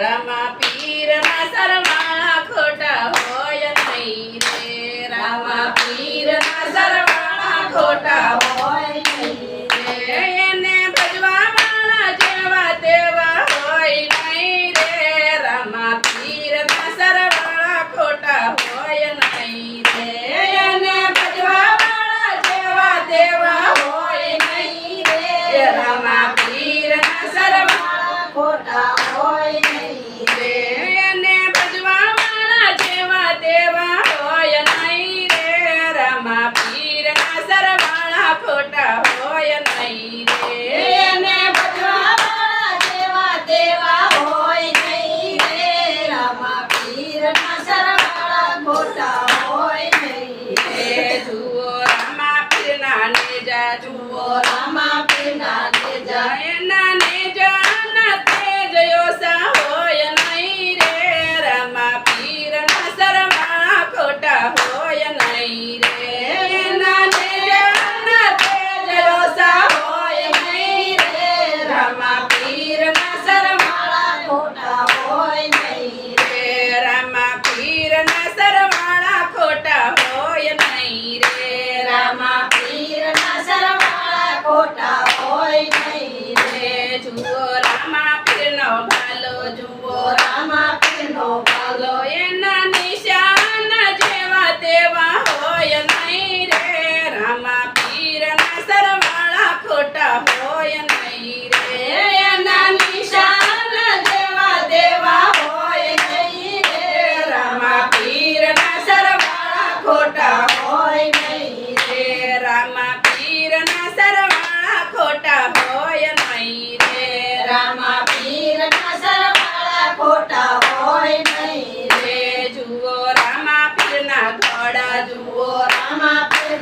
रमापि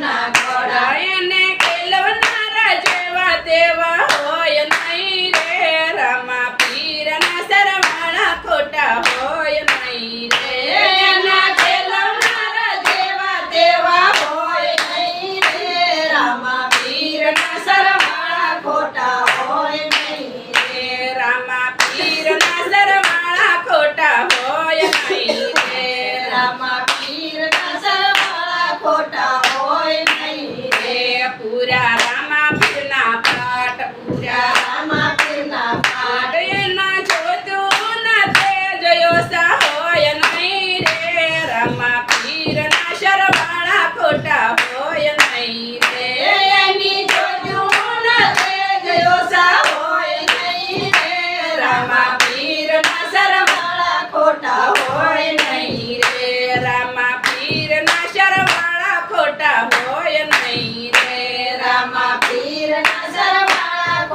na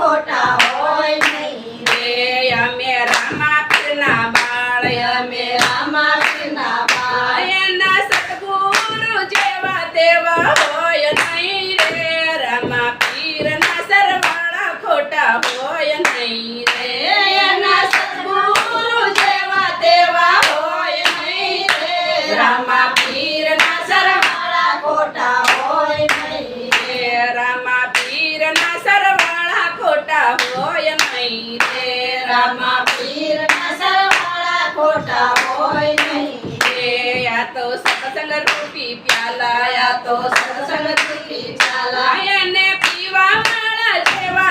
ખોટા હોય નહીં. રે અમે રામાપીરના બાળ અમે રામાપીરના બાળ. એના સદગુરુ જેવા તેવા હોય નહીં રે. રામાપીરના સરવાળા ખોટા હોય નહીં તો સત્સંગ રૂપી પ્યાલા. યા તો સત્સંગ રૂપી પ્યાલા. એને પીવા વાળા જેવા